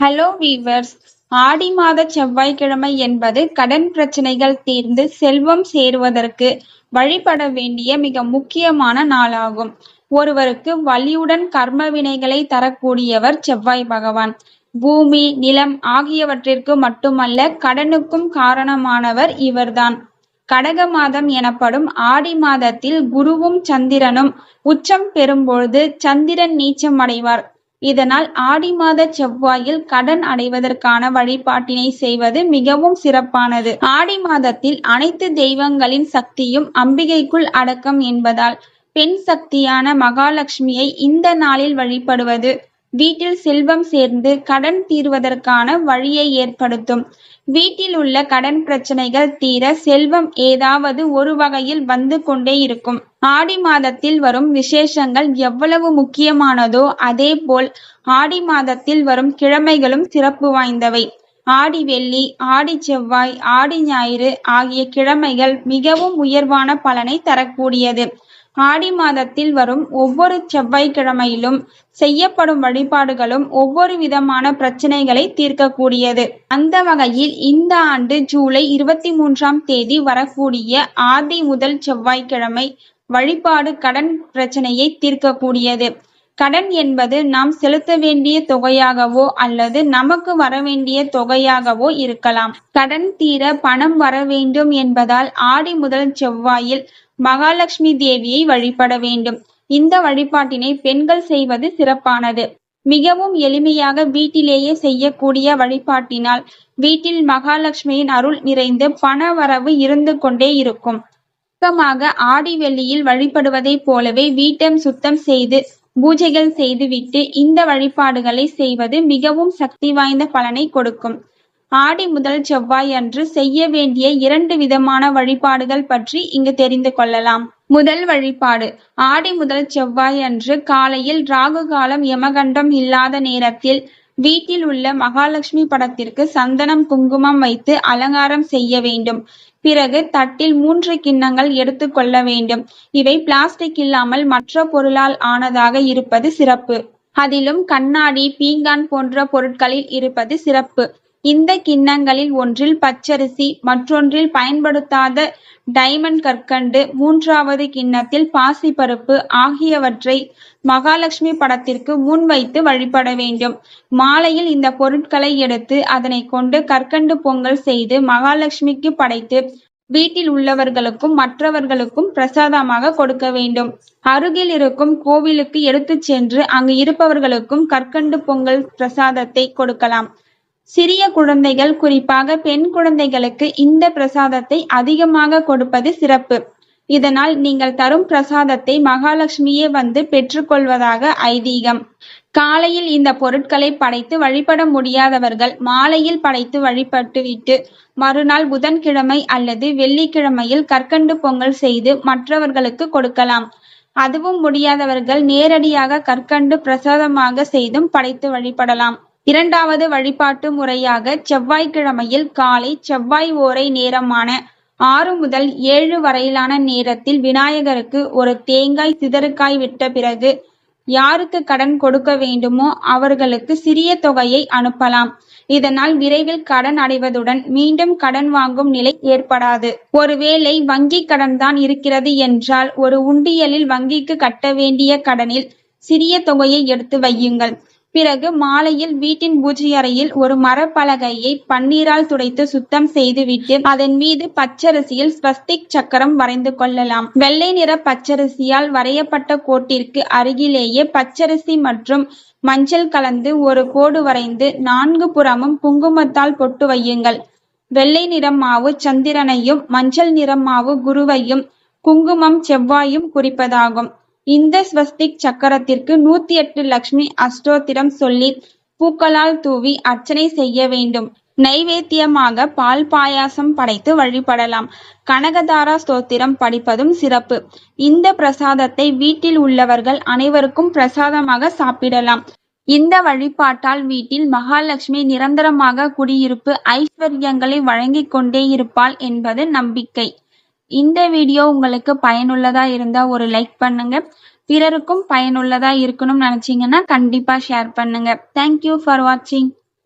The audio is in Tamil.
ஹலோ வீவர்ஸ் ஆடி மாத செவ்வாய்க்கிழமை என்பது கடன் பிரச்சனைகள் தீர்ந்து செல்வம் சேருவதற்கு வழிபட வேண்டிய மிக முக்கியமான நாளாகும். ஒருவருக்கு வலியுடன் கர்ம வினைகளை தரக்கூடியவர் செவ்வாய் பகவான். பூமி நிலம் ஆகியவற்றிற்கு மட்டுமல்ல கடனுக்கும் காரணமானவர் இவர்தான். கடக மாதம் எனப்படும் ஆடி மாதத்தில் குருவும் சந்திரனும் உச்சம் பெறும்பொழுது சந்திரன் நீச்சம் அடைவார். இதனால் ஆடி மாத செவ்வாயில் கடன் அடைவதற்கான வழிபாட்டினை செய்வது மிகவும் சிறப்பானது. ஆடி மாதத்தில் அனைத்து தெய்வங்களின் சக்தியும் அம்பிகைக்குள் அடக்கம் என்பதால் பெண் சக்தியான மகாலட்சுமியை இந்த நாளில் வழிபடுவது வீட்டில் செல்வம் சேர்ந்து கடன் தீர்வதற்கான வழியை ஏற்படுத்தும். வீட்டில் உள்ள கடன் பிரச்சனைகள் தீர செல்வம் ஏதாவது ஒரு வகையில் வந்து கொண்டே இருக்கும். ஆடி மாதத்தில் வரும் விசேஷங்கள் எவ்வளவு முக்கியமானதோ அதே போல் ஆடி மாதத்தில் வரும் கிழமைகளும் சிறப்பு வாய்ந்தவை. ஆடி வெள்ளி ஆடி செவ்வாய் ஆடி ஞாயிறு ஆகிய கிழமைகள் மிகவும் உயர்வான பலனை தரக்கூடியது. ஆடி மாதத்தில் வரும் ஒவ்வொரு செவ்வாய்க்கிழமையிலும் செய்யப்படும் வழிபாடுகளும் ஒவ்வொரு விதமான பிரச்சனைகளை தீர்க்கக்கூடியது. அந்த வகையில் இந்த ஆண்டு ஜூலை இருபத்தி மூன்றாம் தேதி வரக்கூடிய ஆதி முதல் செவ்வாய்க்கிழமை வழிபாடு கடன் பிரச்சனையை தீர்க்கக்கூடியது. கடன் என்பது நாம் செலுத்த வேண்டிய தொகையாகவோ அல்லது நமக்கு வரவேண்டிய தொகையாகவோ இருக்கலாம். கடன் தீர பணம் வர வேண்டும் என்பதால் ஆடி முதல் செவ்வாயில் மகாலட்சுமி தேவியை வழிபட வேண்டும். இந்த வழிபாட்டினை பெண்கள் செய்வது சிறப்பானது. மிகவும் எளிமையாக வீட்டிலேயே செய்யக்கூடிய வழிபாட்டினால் வீட்டில் மகாலட்சுமியின் அருள் நிறைந்து பண வரவு இருந்து கொண்டே இருக்கும். வழக்கமாக ஆடி வெள்ளியில் வழிபடுவதைப் போலவே வீட்டம் சுத்தம் செய்து பூஜைகள் செய்துவிட்டு இந்த வழிபாடுகளை செய்வது மிகவும் சக்தி வாய்ந்த பலனை கொடுக்கும். ஆடி முதல் செவ்வாய் அன்று செய்ய வேண்டிய இரண்டு விதமான வழிபாடுகள் பற்றி இங்கு தெரிந்து கொள்ளலாம். முதல் வழிபாடு ஆடி முதல் செவ்வாய் அன்று காலையில் ராகு காலம் யமகண்டம் இல்லாத நேரத்தில் வீட்டில் உள்ள மகாலட்சுமி படத்திற்கு சந்தனம் குங்குமம் வைத்து அலங்காரம் செய்ய வேண்டும். பிறகு தட்டில் மூன்று கிண்ணங்கள் எடுத்துக்கொள்ள வேண்டும். இவை பிளாஸ்டிக் இல்லாமல் மற்ற பொருளால் ஆனதாக இருப்பது சிறப்பு. அதிலும் கண்ணாடி பீங்கான் போன்ற பொருட்களில் இருப்பது சிறப்பு. இந்த கிண்ணங்களில் ஒன்றில் பச்சரிசி மற்றொன்றில் பயன்படுத்தாத டைமண்ட் கற்கண்டு மூன்றாவது கிண்ணத்தில் பாசிப்பருப்பு ஆகியவற்றை மகாலட்சுமி படத்திற்கு முன் வைத்து வழிபட வேண்டும். மாலையில் இந்த பொருட்களை எடுத்து அதனை கொண்டு கற்கண்டு பொங்கல் செய்து மகாலட்சுமிக்கு படைத்து வீட்டில் உள்ளவர்களுக்கும் மற்றவர்களுக்கும் பிரசாதமாக கொடுக்க வேண்டும். அருகில் இருக்கும் கோவிலுக்கு எடுத்துச் சென்று அங்கு இருப்பவர்களுக்கும் கற்கண்டு பொங்கல் பிரசாதத்தை கொடுக்கலாம். சிறிய குழந்தைகள் குறிப்பாக பெண் குழந்தைகளுக்கு இந்த பிரசாதத்தை அதிகமாக கொடுப்பது சிறப்பு. இதனால் நீங்கள் தரும் பிரசாதத்தை மகாலட்சுமியே வந்து பெற்றுக்கொள்வதாக ஐதீகம். காலையில் இந்த பொருட்களை படைத்து வழிபட முடியாதவர்கள் மாலையில் படைத்து வழிபட்டுவிட்டு மறுநாள் புதன்கிழமை அல்லது வெள்ளிக்கிழமையில் கற்கண்டு பொங்கல் செய்து மற்றவர்களுக்கு கொடுக்கலாம். அதுவும் முடியாதவர்கள் நேரடியாக கற்கண்டு பிரசாதமாக செய்தும் படைத்து வழிபடலாம். இரண்டாவது வழிபாட்டு முறையாக செவ்வாய்க்கிழமையில் காலை செவ்வாய் ஓரை நேரமான ஆறு முதல் ஏழு வரையிலான நேரத்தில் விநாயகருக்கு ஒரு தேங்காய் சிதறுக்காய் விட்ட பிறகு யாருக்கு கடன் கொடுக்க வேண்டுமோ அவர்களுக்கு சிறிய தொகையை அனுப்பலாம். இதனால் விரைவில் கடன் அடைவதுடன் மீண்டும் கடன் வாங்கும் நிலை ஏற்படாது. ஒருவேளை வங்கி கடன் தான் இருக்கிறது என்றால் ஒரு உண்டியலில் வங்கிக்கு கட்ட வேண்டிய கடனில் சிறிய தொகையை எடுத்து வையுங்கள். பிறகு மாலையில் வீட்டின் பூஜை அறையில் ஒரு மரப்பலகையை பன்னீரால் துடைத்து சுத்தம் செய்துவிட்டு அதன் மீது பச்சரிசியில் ஸ்வஸ்திக் சக்கரம் வரைந்து கொள்ளலாம். வெள்ளை நிற பச்சரிசியால் வரையப்பட்ட கோட்டிற்கு அருகிலேயே பச்சரிசி மற்றும் மஞ்சள் கலந்து ஒரு கோடு வரைந்து நான்கு புறமும் குங்குமத்தால் பொட்டு வையுங்கள். வெள்ளை நிறம் மாவு சந்திரனையும் மஞ்சள் நிறம் மாவு குருவையும் குங்குமம் செவ்வாயும் குறிப்பதாகும். இந்த ஸ்வஸ்திக் சக்கரத்திற்கு நூத்தி எட்டு லக்ஷ்மி அஷ்டோத்திரம் சொல்லி பூக்களால் தூவி அர்ச்சனை செய்ய வேண்டும். நைவேத்தியமாக பால் பாயாசம் படைத்து வழிபடலாம். கனகதாரா ஸ்தோத்திரம் படிப்பதும் சிறப்பு. இந்த பிரசாதத்தை வீட்டில் உள்ளவர்கள் அனைவருக்கும் பிரசாதமாக சாப்பிடலாம். இந்த வழிபாட்டால் வீட்டில் மகாலட்சுமி நிரந்தரமாக குடியிருப்பு ஐஸ்வர்யங்களை வழங்கிக் கொண்டே இருப்பாள் என்பது நம்பிக்கை. இந்த வீடியோ உங்களுக்கு பயனுள்ளதா இருந்தா ஒரு லைக் பண்ணுங்க. பிறருக்கும் பயனுள்ளதா இருக்கணும்னு நினைச்சீங்கன்னா கண்டிப்பா ஷேர் பண்ணுங்க. தேங்க்யூ ஃபார் வாட்சிங்